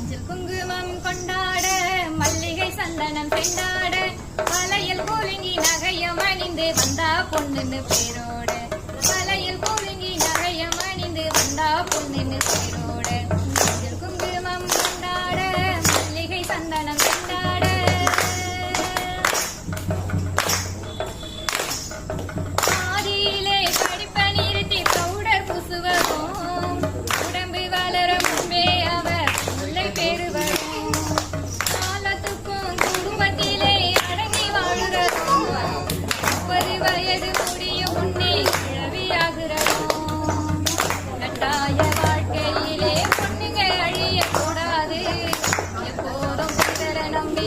மஞ்சள் குங்குமம் கொண்டாட மல்லிகை சந்தனம் செண்டாட வலையில் கூலுங்கி நகையும் அணிந்து வந்தா பொண்ணுன்னு பேரோட. வலையில் கூலுங்கி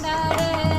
Sandare